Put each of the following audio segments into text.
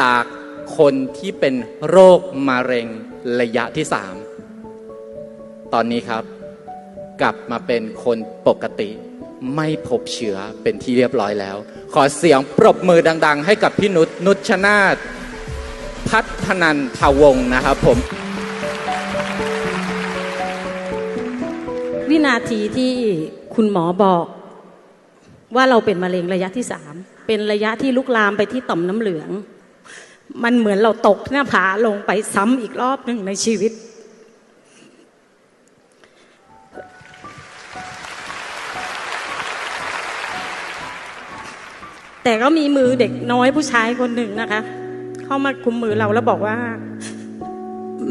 จากคนที่เป็นโรคมะเร็งระยะที่สามตอนนี้ครับ กลับมาเป็นคนปกติ ไม่พบเชื้อเป็นที่เรียบร้อยแล้ว ขอเสียงปรบมือดัง ๆ ให้กับพี่นุชนุชนาธพัฒนันทวงนะครับผม วินาทีที่คุณหมอบอกว่าเราเป็นมะเร็งระยะที่สามเป็นระยะที่ลุกลามไปที่ต่อมน้ำเหลือง มันเหมือนเราตกหน้าผาลงไปซ้ำอีกรอบหนึ่งในชีวิต แต่ก็มีมือเด็กน้อยผู้ชายคนหนึ่งนะคะ เข้ามาคุมมือเราแล้วบอกว่า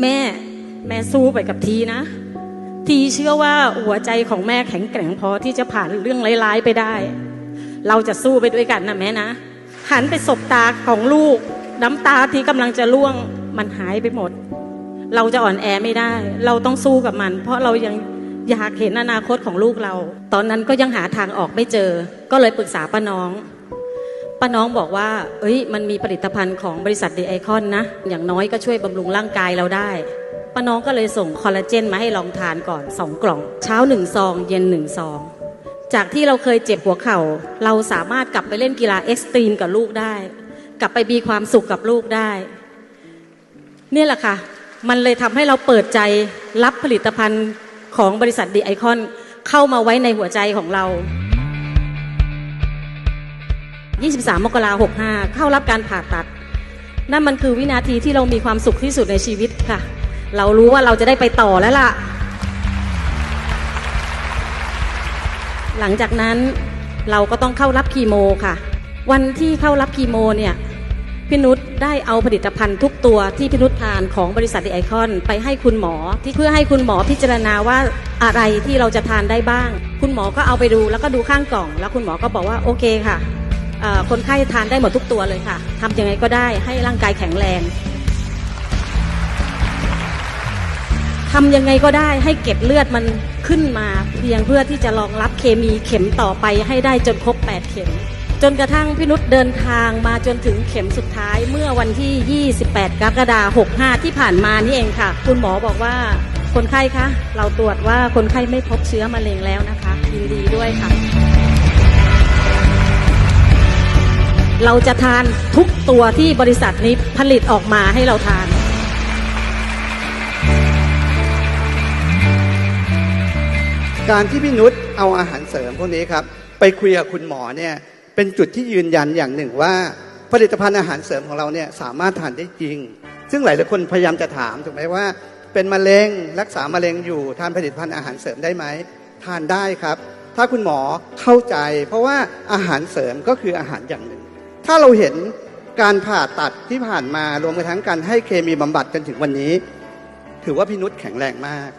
แม่แม่สู้ไปกับทีนะ ทีเชื่อว่าหัวใจของแม่แข็งแกร่งพอที่จะผ่านเรื่องร้ายๆไปได้ เราจะสู้ไปด้วยกันนะแม่นะหันไปสบตาของลูก น้ำตาที่กำลังจะร่วงมันหายไปหมด เราจะอ่อนแอไม่ได้ เราต้องสู้กับมัน เพราะเรายังอยากเห็นอนาคตของลูกเรา ตอนนั้นก็ยังหาทางออกไม่เจอ ก็เลยปรึกษาป้าน้องป้าน้องบอกว่า เอ้ย มันมีผลิตภัณฑ์ของบริษัทเดไอคอนนะ อย่างน้อยก็ช่วยบำรุงร่างกายเราได้ป้าน้องก็เลยส่งคอลลาเจนมาให้ลองทานก่อน2กล่อง เช้าหนึ่งซอง เย็นหนึ่งซอง จากที่เราเคยเจ็บหัวเข่า เราสามารถกลับไปเล่นกีฬาเอ็กซ์ตรีมกับลูกได้ กลับไปมีความสุขกับลูกได้ เนี่ยแหละค่ะ มันเลยทำให้เราเปิดใจรับผลิตภัณฑ์ของบริษัทดีไอคอนเข้ามาไว้ในหัวใจของเรา 23 มกราคม 65 เข้ารับการผ่าตัด นั่นมันคือวินาทีที่เรามีความสุขที่สุดในชีวิตค่ะ เรารู้ว่าเราจะได้ไปต่อแล้วล่ะ หลังจากนั้นเราก็ต้องเข้ารับคีโมค่ะ วันที่เข้ารับคีโมเนี่ย พี่นุชได้เอาผลิตภัณฑ์ทุกตัวที่พี่นุชทานของบริษัทไอคอนไปให้คุณหมอ ที่เพื่อให้คุณหมอพิจารณาว่าอะไรที่เราจะทานได้บ้าง คุณหมอก็เอาไปดูแล้วก็ดูข้างกล่อง แล้วคุณหมอก็บอกว่าโอเคค่ะคนไข้ทานได้หมดทุกตัวเลยค่ะทำยังไงก็ได้ให้ร่างกายแข็งแรงทำยังไงก็ได้ให้เก็บเลือดมันขึ้นมา เพียงเพื่อที่จะรองรับเคมีเข็มต่อไปให้ได้จนครบ 8 เข็ม จนกระทั่งพี่นุชเดินทางมาจนถึงเข็มสุดท้ายเมื่อวันที่ 28 กรกฎาคม65 ที่ผ่านมานี่เองค่ะ คุณหมอบอกว่าคนไข้คะ เราตรวจว่าคนไข้ไม่พบเชื้อมะเร็งแล้วนะคะยินดีด้วยค่ะ เราจะทานทุกตัวที่บริษัทนี้ผลิตออกมาให้เราทาน การที่พี่นุชเอาอาหารเสริมพวกนี้ครับ ไปคุยกับคุณหมอเนี่ย เป็นจุดที่ยืนยันอย่างหนึ่งว่า ผลิตภัณฑ์อาหารเสริมของเราเนี่ยสามารถทานได้จริง ซึ่งหลายหลายคนพยายามจะถามถูกไหมว่า เป็นมะเร็งรักษามะเร็งอยู่ทานผลิตภัณฑ์อาหารเสริมได้ไหมทานได้ครับ ถ้าคุณหมอเข้าใจ เพราะว่าอาหารเสริมก็คืออาหารอย่างหนึ่ง ถ้าเราเห็นการผ่าตัดที่ผ่านมารวมไปทั้งการให้เคมีบำบัดจนถึงวันนี้ ถือว่าพี่นุชแข็งแรงมาก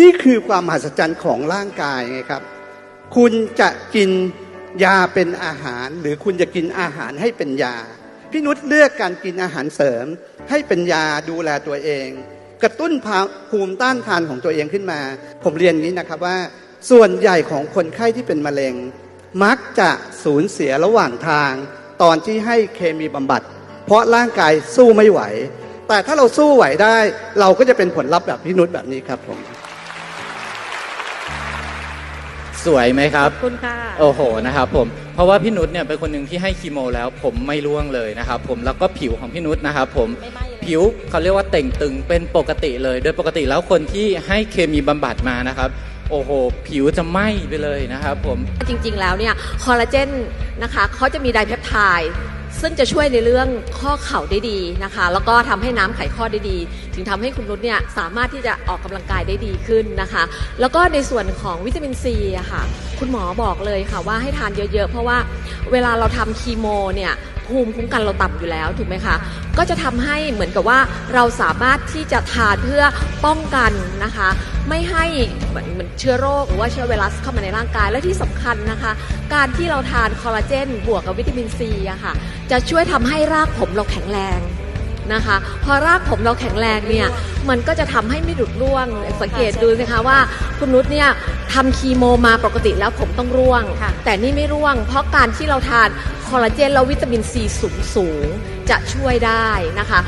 นี่คือความมหัศจรรย์ของร่างกายไงครับ คุณจะกิน ยาเป็นอาหารหรือคุณจะกินอาหารให้เป็นยา พี่นุชเลือกการกินอาหารเสริม ให้เป็นยาดูแลตัวเอง กระตุ้นภูมิต้านทานของตัวเองขึ้นมา ผมเรียนนี้นะครับว่า ส่วนใหญ่ของคนไข้ที่เป็นมะเร็ง มักจะสูญเสียระหว่างทาง ตอนที่ให้เคมีบำบัด เพราะร่างกายสู้ไม่ไหว แต่ถ้าเราสู้ไหวได้ เราก็จะเป็นผลลัพธ์แบบพี่นุชแบบนี้ครับผม สวยไหมครัขบอบคุณค่ะ โอ้โหนะครับผมเพราะว่าพี่นุชเนี่ยเป็นคนหนึ่งที่ให้คีโมแล้ว ผมไม่ร่วงเลยนะครับผมแล้วก็ผิวของพี่นุชนะครับผมไม่ไหม้เลย ผิวเขาเรียกว่าเต่งตึงเป็นปกติเลย โดยปกติแล้วคนที่ให้เคมีบำบัดมานะครับ โอ้โห ผิวจะไหม้ไปเลยนะครับผม จริงๆ แล้วเนี่ยคอลลาเจนนะคะเขาจะมีไดเพปไทด์ ซึ่งจะช่วยในเรื่องข้อเข่าได้ดีนะคะ แล้วก็ทำให้น้ำไขข้อได้ดี ถึงทำให้คุณนุชเนี่ยสามารถที่จะออกกำลังกายได้ดีขึ้นนะคะ แล้วก็ในส่วนของวิตามินซีอะค่ะ คุณหมอบอกเลยค่ะว่าให้ทานเยอะๆ เพราะว่าเวลาเราทำคีโมเนี่ย ภูมิคุ้มกันเราต่ำอยู่แล้วถูกไหมคะ ก็จะทำให้เหมือนกับว่าเราสามารถที่จะทานเพื่อป้องกันนะคะ ไม่ให้เหมือนเหมือนเชื้อโรคหรือว่าเชื้อไวรัสเข้ามาในร่างกายและที่สำคัญนะคะ การที่เราทานคอลลาเจนบวกกับวิตามินซีอะค่ะจะช่วยทำให้รากผมเราแข็งแรง นะคะ พอรากผมเราแข็งแรงเนี่ยมันก็จะทำให้ไม่หลุดร่วงสังเกตดูสิคะว่าคุณนุชเนี่ยทำคีโมมาปกติแล้วผมต้องร่วงค่ะแต่นี่ไม่ร่วง เพราะการที่เราทานคอลลาเจนและวิตามินซีสูงสูงๆจะช่วยได้นะคะ